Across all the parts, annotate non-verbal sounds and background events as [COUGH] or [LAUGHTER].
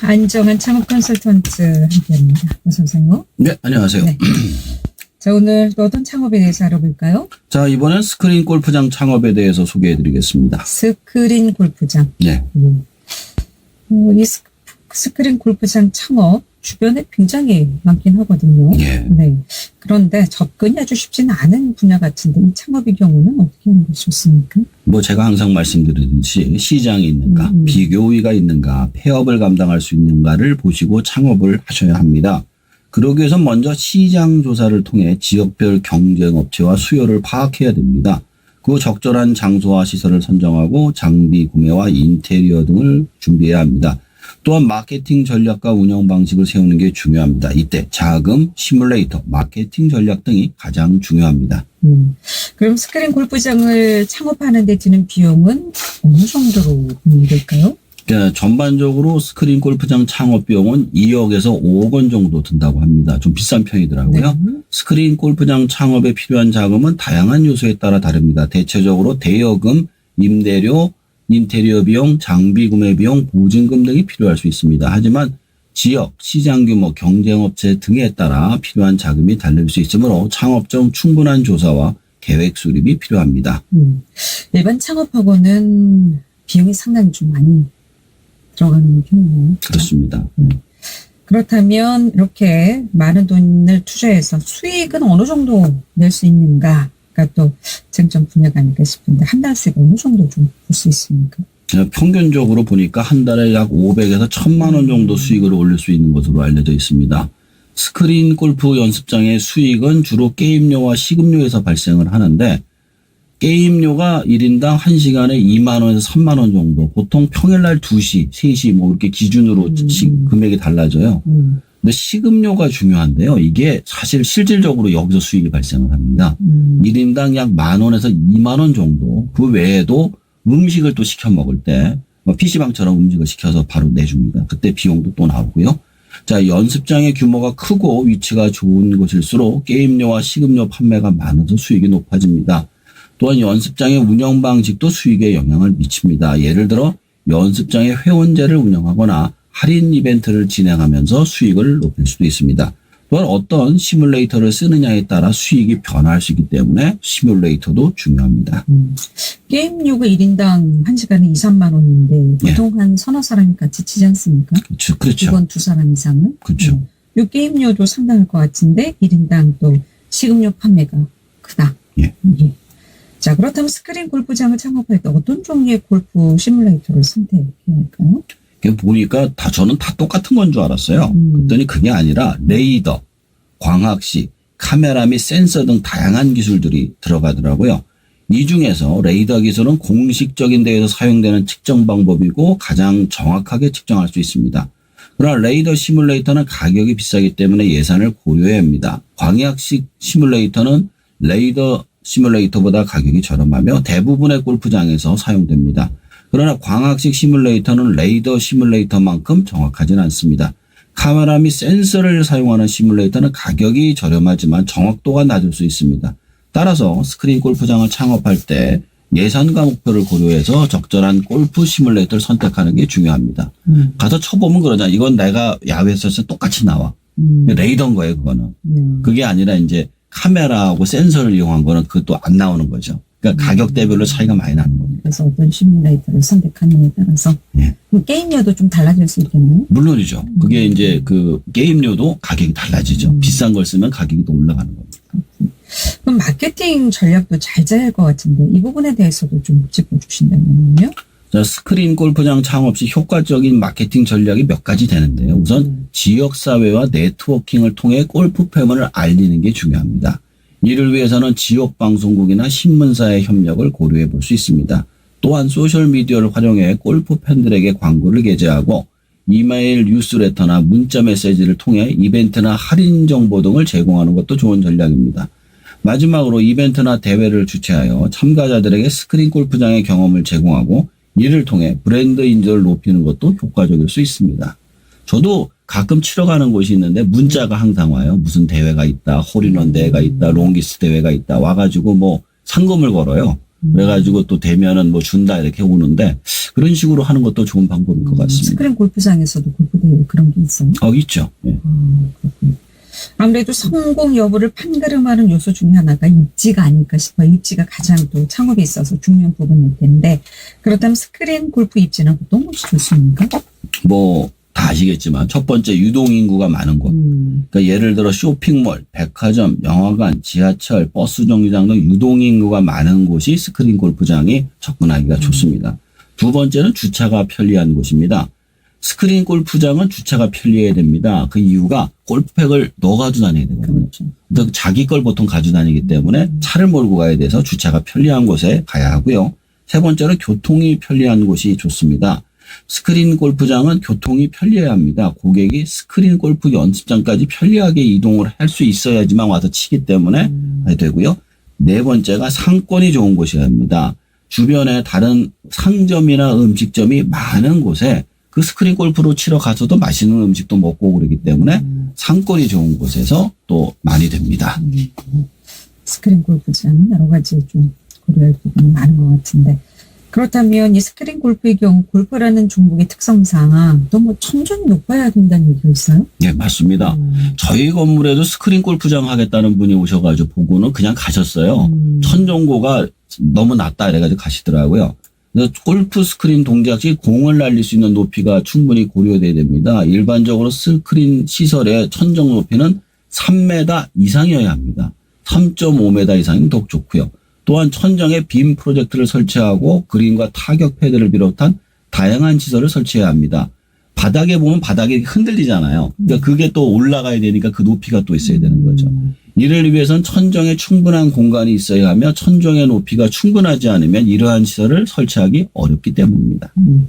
안정한 창업 컨설턴트 함께합니다. 오세요. 네, 안녕하세요. 네. 자, 오늘 또 어떤 창업에 대해서 알아볼까요? 자, 이번엔 스크린 골프장 창업에 대해서 소개해 드리겠습니다. 스크린 골프장. 네. 음. 어, 이 스, 스크린 골프장 창업 주변에 굉장히 많긴 하거든요. 예. 네. 그런데 접근이 아주 쉽지는 않은 분야 같은데 이 창업의 경우는 어떻게 하는 것이 좋습니까? 뭐 제가 항상 말씀드리듯이 시장이 있는가, 음, 음. 비교위가 있는가, 폐업을 감당할 수 있는가를 보시고 창업을 하셔야 합니다. 그러기 위해서 먼저 시장 조사를 통해 지역별 경쟁 업체와 수요를 파악해야 됩니다. 그 적절한 장소와 시설을 선정하고 장비 구매와 인테리어 등을 준비해야 합니다. 또한 마케팅 전략과 운영 방식을 세우는 게 중요합니다. 이때 자금, 시뮬레이터, 마케팅 전략 등이 가장 중요합니다. 음. 그럼 스크린 골프장을 창업하는 데 드는 비용은 어느 정도로 될까요? 그러니까 전반적으로 스크린 골프장 창업 비용은 2억에서 5억 원 정도 든다고 합니다. 좀 비싼 편이더라고요. 네. 스크린 골프장 창업에 필요한 자금은 다양한 요소에 따라 다릅니다. 대체적으로 대여금, 임대료, 인테리어 비용, 장비 구매 비용, 보증금 등이 필요할 수 있습니다. 하지만 지역, 시장 규모, 경쟁업체 등에 따라 필요한 자금이 달릴 수 있으므로 창업 전 충분한 조사와 계획 수립이 필요합니다. 음. 일반 창업하고는 비용이 상당히 좀 많이 들어가는 편이네요. 그렇습니다. 그렇다면 이렇게 많은 돈을 투자해서 수익은 어느 정도 낼 수 있는가 가또 쟁점 분야가 아닐까 싶은데 한달 수익 어느 정도 좀 볼 수 있습니까? 평균적으로 보니까 한 달에 약 500에서 1000만 원 정도 수익을 올릴 수 있는 것으로 알려져 있습니다. 스크린 골프 연습장의 수익은 주로 게임료와 식음료에서 발생을 하는데 게임료가 1인당 1시간에 2만 원에서 3만 원 정도 보통 평일날 2시, 3시 뭐 이렇게 기준으로 음. 시- 금액이 달라져요. 음, 근데 식음료가 중요한데요. 이게 사실 실질적으로 여기서 수익이 발생을 합니다. 음, 1인당 약 만 원에서 2만 원 정도. 그 외에도 음식을 또 시켜 먹을 때, 뭐 PC방처럼 음식을 시켜서 바로 내줍니다. 그때 비용도 또 나오고요. 자, 연습장의 규모가 크고 위치가 좋은 곳일수록 게임료와 식음료 판매가 많아서 수익이 높아집니다. 또한 연습장의 운영 방식도 수익에 영향을 미칩니다. 예를 들어 연습장의 회원제를 운영하거나 할인 이벤트를 진행하면서 수익을 높일 수도 있습니다. 또한 어떤 시뮬레이터를 쓰느냐에 따라 수익이 변화할 수 있기 때문에 시뮬레이터도 중요합니다. 음. 게임료가 1인당 1시간에 2, 3만 원인데 보통 한 서너 사람이 같이 치지 않습니까? 그렇죠. 그렇죠. 이건 두 사람 이상은? 그렇죠. 이 게임료도 상당할 것 같은데 1인당 또 식음료 판매가 크다. 예. 예. 자 그렇다면 스크린 골프장을 창업할 때 어떤 종류의 골프 시뮬레이터를 선택해야 할까요? 보니까 다 저는 다 똑같은 건 줄 알았어요. 음. 그랬더니 그게 아니라 레이더, 광학식, 카메라 및 센서 등 다양한 기술들이 들어가더라고요. 이 중에서 레이더 기술은 공식적인 데에서 사용되는 측정 방법이고 가장 정확하게 측정할 수 있습니다. 그러나 레이더 시뮬레이터는 가격이 비싸기 때문에 예산을 고려해야 합니다. 광학식 시뮬레이터는 레이더 시뮬레이터보다 가격이 저렴하며 대부분의 골프장에서 사용됩니다. 그러나 광학식 시뮬레이터는 레이더 시뮬레이터만큼 정확하진 않습니다. 카메라 및 센서를 사용하는 시뮬레이터는 가격이 저렴하지만 정확도가 낮을 수 있습니다. 따라서 스크린 골프장을 창업할 때 예산과 목표를 고려해서 적절한 골프 시뮬레이터를 선택하는 게 중요합니다. 음. 가서 쳐보면 그러잖아. 이건 내가 야외에서 똑같이 나와. 음. 레이더인 거예요, 그거는. 네. 그게 아니라 이제 카메라하고 센서를 이용한 거는 그것도 안 나오는 거죠. 그러니까 음. 가격 대별로 차이가 많이 나는 겁니다. 그래서 어떤 시뮬레이터를 선택하느냐에 따라서 예. 그럼 게임료도 좀 달라질 수 있겠네요. 물론이죠. 그게 음. 이제 그 게임료도 가격이 달라지죠. 음. 비싼 걸 쓰면 가격이 더 올라가는 겁니다. 그럼 마케팅 전략도 잘 짜야 할것 같은데 이 부분에 대해서도 좀 짚어주신다면요. 자, 스크린 골프장 창업 시 효과적인 마케팅 전략이 몇 가지 되는데요. 우선 음. 지역사회와 네트워킹을 통해 골프 패먼을 알리는 게 중요합니다. 이를 위해서는 지역 방송국이나 신문사의 협력을 고려해 볼 수 있습니다. 또한 소셜미디어를 활용해 골프 팬들에게 광고를 게재하고 이메일 뉴스레터나 문자 메시지를 통해 이벤트나 할인 정보 등을 제공하는 것도 좋은 전략입니다. 마지막으로 이벤트나 대회를 주최하여 참가자들에게 스크린 골프장의 경험을 제공하고 이를 통해 브랜드 인지를 높이는 것도 효과적일 수 있습니다. 저도 가끔 치러 가는 곳이 있는데 문자가 항상 와요. 무슨 대회가 있다, 홀인원 대회가 있다, 롱기스 대회가 있다 와가지고 뭐 상금을 걸어요. 그래가지고 또 되면은 뭐 준다 이렇게 오는데 그런 식으로 하는 것도 좋은 방법일 것 같습니다. 스크린 골프장에서도 골프 대회 그런 게 있어요. 어, 있죠. 예. 아, 그렇군요. 아무래도 성공 여부를 판가름하는 요소 중에 하나가 입지가 아닐까 싶어요. 입지가 가장 또 창업에 있어서 중요한 부분일 텐데 그렇다면 스크린 골프 입지는 어떤 곳이 좋습니까? 뭐, 다 아시겠지만 첫 번째 유동 인구가 많은 곳. 음, 그러니까 예를 들어 쇼핑몰, 백화점, 영화관, 지하철, 버스 정류장 등 유동 인구가 많은 곳이 스크린 골프장이 접근하기가 좋습니다. 두 번째는 주차가 편리한 곳입니다. 스크린 골프장은 주차가 편리해야 됩니다. 그 이유가 골프백을 넣어 가지고 다녀야 되거든요. 그래서 자기 걸 보통 가지고 다니기 때문에 차를 몰고 가야 돼서 주차가 편리한 곳에 가야 하고요. 세 번째로 교통이 편리한 곳이 좋습니다. 스크린 골프장은 교통이 편리해야 합니다. 고객이 스크린 골프 연습장까지 편리하게 이동을 할 수 있어야지만 와서 치기 때문에 해야 되고요. 네 번째가 상권이 좋은 곳이어야 합니다. 주변에 다른 상점이나 음식점이 많은 곳에 그 스크린 골프로 치러 가서도 맛있는 음식도 먹고 그러기 때문에 상권이 좋은 곳에서 또 많이 됩니다. 스크린 골프장은 여러 가지 좀 고려할 부분이 많은 것 같은데 그렇다면 이 스크린 골프의 경우 골프라는 종목의 특성상 또뭐 천천히 높아야 된다는 얘기가 있어요? 네, 맞습니다. 음. 저희 건물에도 스크린 골프장 하겠다는 분이 오셔가지고 보고는 그냥 가셨어요. 음. 천정고가 너무 낮다 이래가지고 가시더라고요. 그래서 골프 스크린 동작 시 공을 날릴 수 있는 높이가 충분히 고려돼야 됩니다. 일반적으로 스크린 시설의 천정 높이는 3m 이상이어야 합니다. 3.5m 이상이면 더욱 좋고요. 또한 천정에 빔 프로젝트를 설치하고 그린과 타격 패드를 비롯한 다양한 시설을 설치해야 합니다. 바닥에 보면 바닥이 흔들리잖아요. 그러니까 그게 또 올라가야 되니까 그 높이가 또 있어야 되는 거죠. 이를 위해선 천정에 충분한 공간이 있어야 하며 천정의 높이가 충분하지 않으면 이러한 시설을 설치하기 어렵기 때문입니다. 음.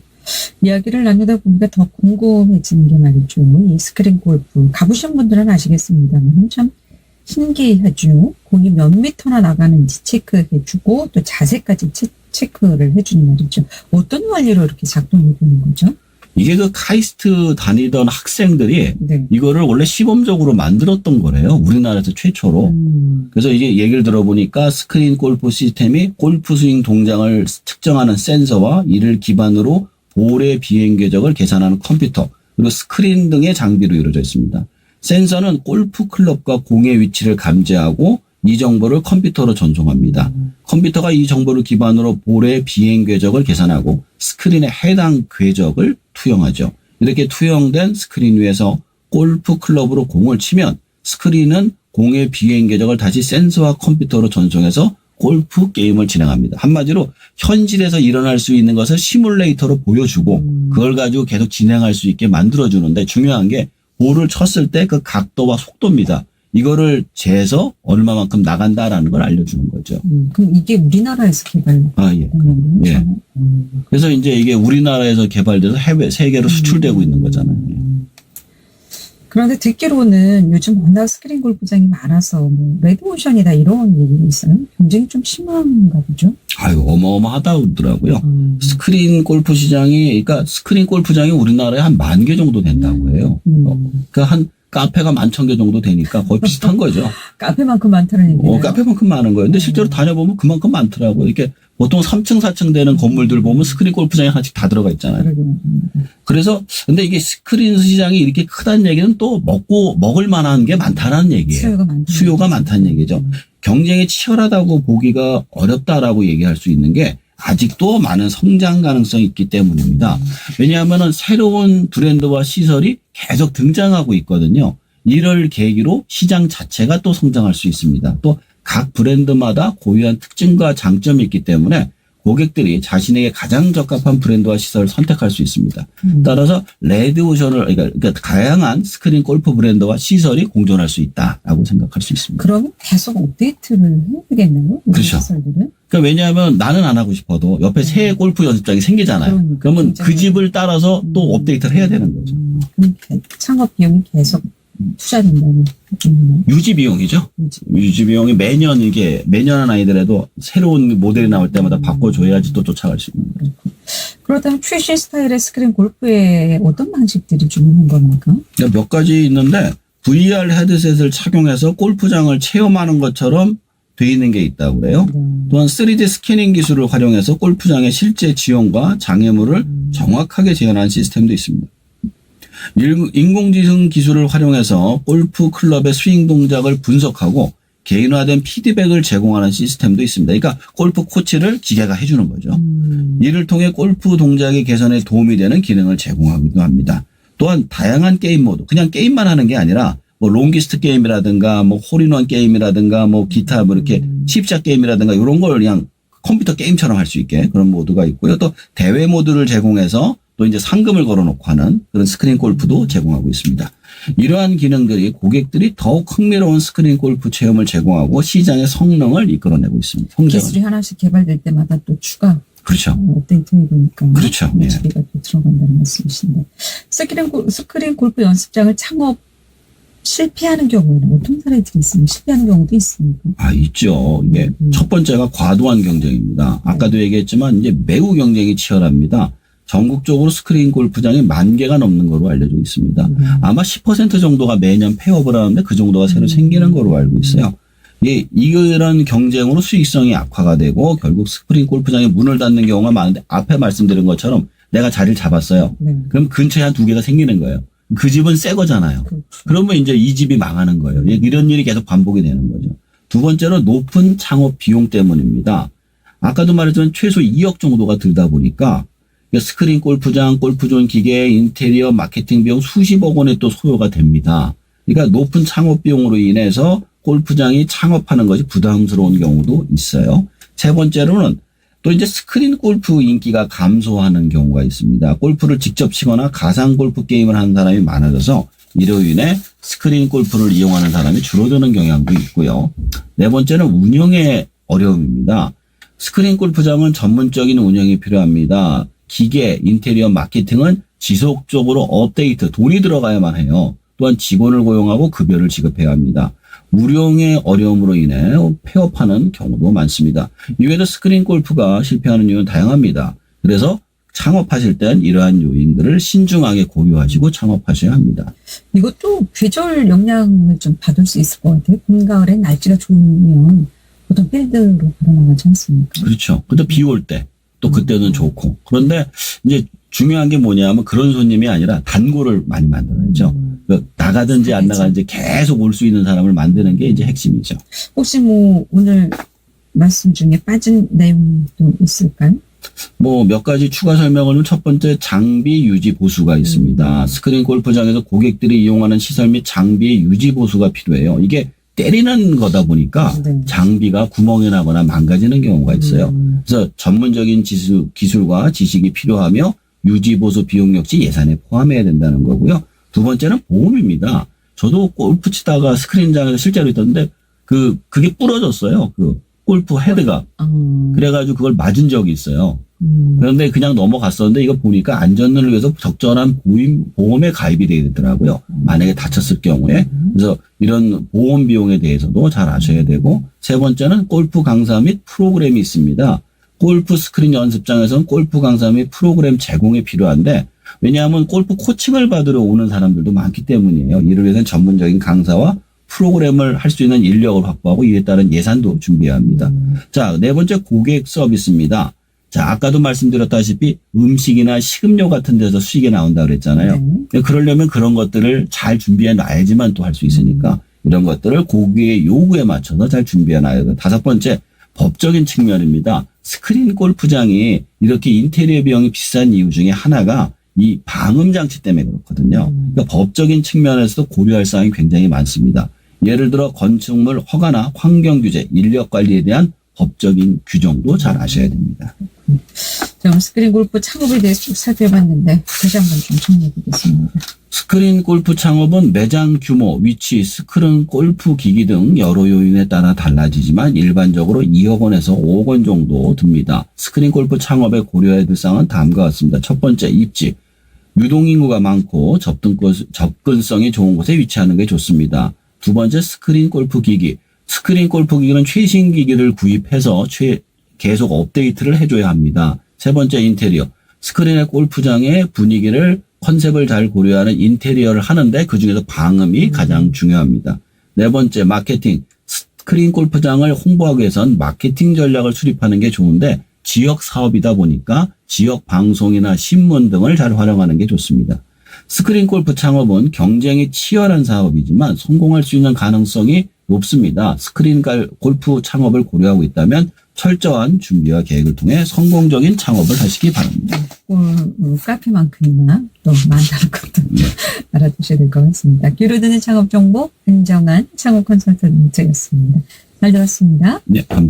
이야기를 나누다 보니까 더 궁금해지는 게 말이죠. 이 스크린 골프 가보신 분들은 아시겠습니다만 참 신기하죠. 공이 몇 미터나 나가는지 체크해주고 또 자세까지 체, 체크를 해주는 말이죠. 어떤 원리로 이렇게 작동이 되는 거죠? 이게 그 카이스트 다니던 학생들이 네. 이거를 원래 시범적으로 만들었던 거래요. 우리나라에서 최초로. 음, 그래서 이게 얘기를 들어보니까 스크린 골프 시스템이 골프 스윙 동작을 측정하는 센서와 이를 기반으로 볼의 비행 궤적을 계산하는 컴퓨터 그리고 스크린 등의 장비로 이루어져 있습니다. 센서는 골프 클럽과 공의 위치를 감지하고 이 정보를 컴퓨터로 전송합니다. 컴퓨터가 이 정보를 기반으로 볼의 비행 궤적을 계산하고 스크린에 해당 궤적을 투영하죠. 이렇게 투영된 스크린 위에서 골프 클럽으로 공을 치면 스크린은 공의 비행 궤적을 다시 센서와 컴퓨터로 전송해서 골프 게임을 진행합니다. 한마디로 현실에서 일어날 수 있는 것을 시뮬레이터로 보여주고 음. 그걸 가지고 계속 진행할 수 있게 만들어주는데 중요한 게 볼을 쳤을 때 그 각도와 속도입니다. 이거를 재서 얼마만큼 나간다라는 걸 알려주는 거죠. 음, 그럼 이게 우리나라에서 개발된 아, 예. 건가요? 예. 음. 그래서 이제 이게 우리나라에서 개발돼서 해외, 세계로 수출되고 있는 거잖아요. 예. 그런데 듣기로는 요즘 워낙 스크린 골프장이 많아서 뭐 레드오션이다 이런 얘기가 있어요. 경쟁이 좀 심한가 보죠. 아유, 어마어마하다고 그러더라고요. 음. 스크린 골프 시장이, 그러니까 스크린 골프장이 우리나라에 한 만 개 정도 된다고 해요. 음. 어, 그러니까 한 카페가 만천 개 정도 되니까 거의 비슷한 거죠. [LAUGHS] 카페만큼 많다는 얘기예요. 어, 카페만큼 많은 거예요. 근데 실제로 다녀보면 그만큼 많더라고요. 이렇게 보통 3층, 4층 되는 건물들 보면 스크린 골프장이 하나씩 다 들어가 있잖아요. 그래서 근데 이게 스크린 시장이 이렇게 크다는 얘기는 또 먹고 먹을 만한 게 많다는 얘기예요. 수요가 많다. 수요가 많다는 얘기죠. 경쟁이 치열하다고 보기가 어렵다라고 얘기할 수 있는 게 아직도 많은 성장 가능성이 있기 때문입니다. 왜냐하면은 새로운 브랜드와 시설이 계속 등장하고 있거든요. 이를 계기로 시장 자체가 또 성장할 수 있습니다. 또 각 브랜드마다 고유한 특징과 장점이 있기 때문에 고객들이 자신에게 가장 적합한 브랜드와 시설을 선택할 수 있습니다. 음. 따라서 레드오션을 그러니까, 그러니까 다양한 스크린 골프 브랜드와 시설이 공존할 수 있다라고 생각할 수 있습니다. 그러면 계속 업데이트를 해야 되겠네요. 이 그렇죠. 시설들은. 그러니까 왜냐하면 나는 안 하고 싶어도 옆에 새 골프 연습장이 생기잖아요. 음. 그러니까, 그러면 진짜. 그 집을 따라서 또 업데이트를 해야 되는 거죠. 음, 그럼 개- 창업 비용이 계속 투자된다는. 유지 비용이죠. 유지. 유지 비용이 매년 이게 매년 한 아이들에도 새로운 모델이 나올 때마다 바꿔줘야지 또 쫓아갈 수 있는 거죠. 그렇다면 퓨전 스타일의 스크린 골프에 어떤 방식들이 좀 있는 겁니까? 그러니까 몇 가지 있는데 VR 헤드셋을 착용해서 골프장을 체험하는 것처럼 돼 있는 게 있다고 그래요. 네. 또한 3D 스캐닝 기술을 활용해서 골프장의 실제 지형과 장애물을 음. 정확하게 재현하는 시스템도 있습니다. 일- 인공지능 기술을 활용해서 골프 클럽의 스윙 동작을 분석하고 개인화된 피드백을 제공하는 시스템도 있습니다. 그러니까 골프 코치를 기계가 해주는 거죠. 음. 이를 통해 골프 동작의 개선에 도움이 되는 기능을 제공하기도 합니다. 또한 다양한 게임 모드, 그냥 게임만 하는 게 아니라 뭐 롱기스트 게임이라든가 뭐 홀인원 게임이라든가 뭐 기타 뭐 이렇게 칩샷 게임이라든가 이런 걸 그냥 컴퓨터 게임처럼 할 수 있게 그런 모드가 있고요. 또 대회 모드를 제공해서 또 이제 상금을 걸어놓고 하는 그런 스크린 골프도 제공하고 있습니다. 이러한 기능들이 고객들이 더욱 흥미로운 스크린 골프 체험을 제공하고 시장의 성능을 이끌어내고 있습니다. 성장을. 기술이 하나씩 개발될 때마다 또 추가 그렇죠. 어, 업데이트해야 되니까 그렇죠. 예. 기계가 또 들어간다는 말씀이신데 스크린, 골- 스크린 골프 연습장을 창업 실패하는 경우에는 어떤 사례들이 있으면 실패하는 경우도 있습니까? 아, 있죠. 이게 음. 첫 번째가 과도한 경쟁입니다. 아까도 얘기했지만 이제 매우 경쟁이 치열합니다. 전국적으로 스크린 골프장이 만 개가 넘는 거로 알려져 있습니다. 네. 아마 10% 정도가 매년 폐업을 하는데 그 정도가 새로 생기는 거로 알고 있어요. 예, 이런 경쟁으로 수익성이 악화가 되고 결국 스크린 골프장이 문을 닫는 경우가 많은데 앞에 말씀드린 것처럼 내가 자리를 잡았어요. 네. 그럼 근처에 한 두 개가 생기는 거예요. 그 집은 새 거잖아요. 그렇죠. 그러면 이제 이 집이 망하는 거예요. 예, 이런 일이 계속 반복이 되는 거죠. 두 번째로 높은 창업 비용 때문입니다. 아까도 말했지만 최소 2억 정도가 들다 보니까 스크린 골프장, 골프존 기계, 인테리어, 마케팅 비용 수십억 원이 또 소요가 됩니다. 그러니까 높은 창업 비용으로 인해서 골프장이 창업하는 것이 부담스러운 경우도 있어요. 세 번째로는 또 이제 스크린 골프 인기가 감소하는 경우가 있습니다. 골프를 직접 치거나 가상 골프 게임을 하는 사람이 많아져서 이로 인해 스크린 골프를 이용하는 사람이 줄어드는 경향도 있고요. 네 번째는 운영의 어려움입니다. 스크린 골프장은 전문적인 운영이 필요합니다. 기계, 인테리어, 마케팅은 지속적으로 업데이트, 돈이 들어가야만 해요. 또한 직원을 고용하고 급여를 지급해야 합니다. 운영의 어려움으로 인해 폐업하는 경우도 많습니다. 이외에도 스크린 골프가 실패하는 이유는 다양합니다. 그래서 창업하실 땐 이러한 요인들을 신중하게 고려하시고 창업하셔야 합니다. 이것도 계절 영향을 좀 받을 수 있을 것 같아요. 봄, 가을에 날씨가 좋으면 보통 필드로 걸어나가지 않습니까? 그렇죠. 근데 비올 때 또 그때는 좋고. 그런데 이제 중요한 게 뭐냐면 그런 손님이 아니라 단골을 많이 만들어야죠. 음. 그 나가든지 안 나가든지 계속 올 수 있는 사람을 만드는 게 이제 핵심이죠. 혹시 뭐 오늘 말씀 중에 빠진 내용도 있을까요? 뭐 몇 가지 추가 설명을 좀첫 번째 장비 유지 보수가 있습니다. 스크린 골프장에서 고객들이 이용하는 시설 및 장비의 유지 보수가 필요해요. 이게 때리는 거다 보니까 네. 장비가 구멍이 나거나 망가지는 경우가 있어요. 음. 그래서 전문적인 지수, 기술과 지식이 필요하며 유지 보수 비용 역시 예산에 포함해야 된다는 거고요. 두 번째는 보험입니다. 저도 골프 치다가 스크린장에서 실제로 있었는데 그 그게 부러졌어요. 그 골프 헤드가 아, 그래가지고 그걸 맞은 적이 있어요. 음. 그런데 그냥 넘어갔었는데 이거 보니까 안전을 위해서 적절한 보임, 보험에 가입이 되어 있더라고요. 만약에 다쳤을 경우에. 그래서 이런 보험 비용에 대해서도 잘 아셔야 되고 세 번째는 골프 강사 및 프로그램이 있습니다. 골프 스크린 연습장에서는 골프 강사 및 프로그램 제공이 필요한데 왜냐하면 골프 코칭을 받으러 오는 사람들도 많기 때문이에요. 이를 위해서는 전문적인 강사와 프로그램을 할 수 있는 인력을 확보하고 이에 따른 예산도 준비해야 합니다. 자, 네 번째 고객 서비스입니다. 자, 아까도 말씀드렸다시피 음식이나 식음료 같은 데서 수익이 나온다 그랬잖아요. 네. 그러려면 그런 것들을 잘 준비해 놔야지만 또 할 수 있으니까 이런 것들을 고객의 요구에 맞춰서 잘 준비해 놔야 돼요. 다섯 번째, 법적인 측면입니다. 스크린 골프장이 이렇게 인테리어 비용이 비싼 이유 중에 하나가 이 방음 장치 때문에 그렇거든요. 그러니까 법적인 측면에서도 고려할 사항이 굉장히 많습니다. 예를 들어 건축물 허가나 환경 규제, 인력 관리에 대한 법적인 규정도 잘 아셔야 됩니다. 자, 오늘 스크린 골프 창업에 대해서 쭉 살펴봤는데 다시 한번 좀 정리해보겠습니다. 스크린 골프 창업은 매장 규모, 위치, 스크린 골프 기기 등 여러 요인에 따라 달라지지만 일반적으로 2억 원에서 5억 원 정도 듭니다. 스크린 골프 창업에 고려해야 될 사항은 다음과 같습니다. 첫 번째, 입지. 유동인구가 많고 접근성이 좋은 곳에 위치하는 게 좋습니다. 두 번째, 스크린 골프 기기. 스크린 골프 기기는 최신 기기를 구입해서 최, 계속 업데이트를 해줘야 합니다. 세 번째, 인테리어. 스크린의 골프장의 분위기를 컨셉을 잘 고려하는 인테리어를 하는데 그 중에서 방음이 가장 중요합니다. 네 번째, 마케팅. 스- 스크린 골프장을 홍보하기 위해선 마케팅 전략을 수립하는 게 좋은데 지역 사업이다 보니까 지역 방송이나 신문 등을 잘 활용하는 게 좋습니다. 스크린 골프 창업은 경쟁이 치열한 사업이지만 성공할 수 있는 가능성이 높습니다. 스크린 갈- 골프 창업을 고려하고 있다면 철저한 준비와 계획을 통해 성공적인 창업을 하시기 바랍니다. 어, 어, 카페만큼이나 또 많다는 것도 네. 알아두셔야 될 것 같습니다. 귀로 듣는 창업 정보, 한정한 창업 컨설턴트였습니다. 잘 들었습니다. 네, 감사합니다.